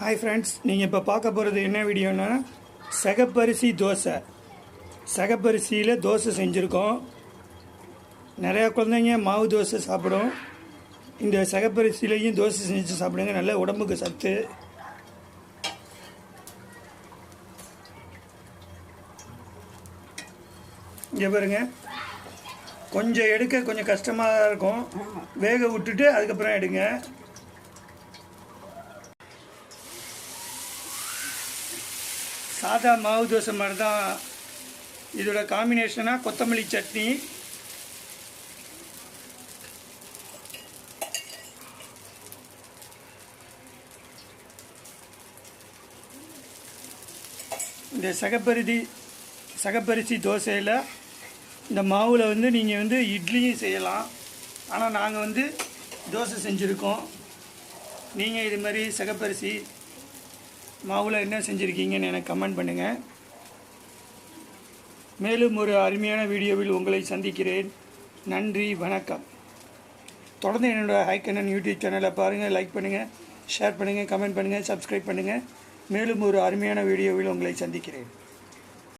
Hi friends நீங்கள் இப்போ பார்க்க போகிறது என்ன வீடியோன்னா சகப்பரிசி தோசை. சகப்பரிசியில் தோசை செஞ்சுருக்கோம். நிறையா குழந்தைங்க மாவு தோசை சாப்பிடும். இந்த சகப்பரிசிலையும் தோசை செஞ்சு சாப்பிடுங்க நல்ல உடம்புக்கு சத்து. இங்கே பாருங்க. கொஞ்சம் எடுக்க கொஞ்சம் கஷ்டமாக தான் இருக்கும். வேக விட்டுட்டு அதுக்கப்புறம் எடுங்க. சாதா மாவு தோசை மாதிரி தான் இதோட காம்பினேஷனாக கொத்தமல்லி சட்னி. இந்த சகப்பரிதி சகப்பரிசி தோசையில் இந்த மாவில் வந்து நீங்கள் வந்து இட்லியும் செய்யலாம். ஆனால் நாங்கள் வந்து தோசை செஞ்சுருக்கோம். நீங்கள் இது மாதிரி சகப்பரிசி மாவில் என்ன செஞ்சுருக்கீங்கன்னு எனக்கு கமெண்ட் பண்ணுங்கள் மேலும் ஒரு அருமையான வீடியோவில் உங்களை சந்திக்கிறேன். நன்றி வணக்கம். தொடர்ந்து என்னோடய ஹைக்கண்ணன் யூடியூப் சேனலை பாருங்கள் லைக் பண்ணுங்கள் ஷேர் பண்ணுங்கள் கமெண்ட் பண்ணுங்கள் சப்ஸ்கிரைப் பண்ணுங்கள் மேலும் ஒரு அருமையான வீடியோவில் உங்களை சந்திக்கிறேன்.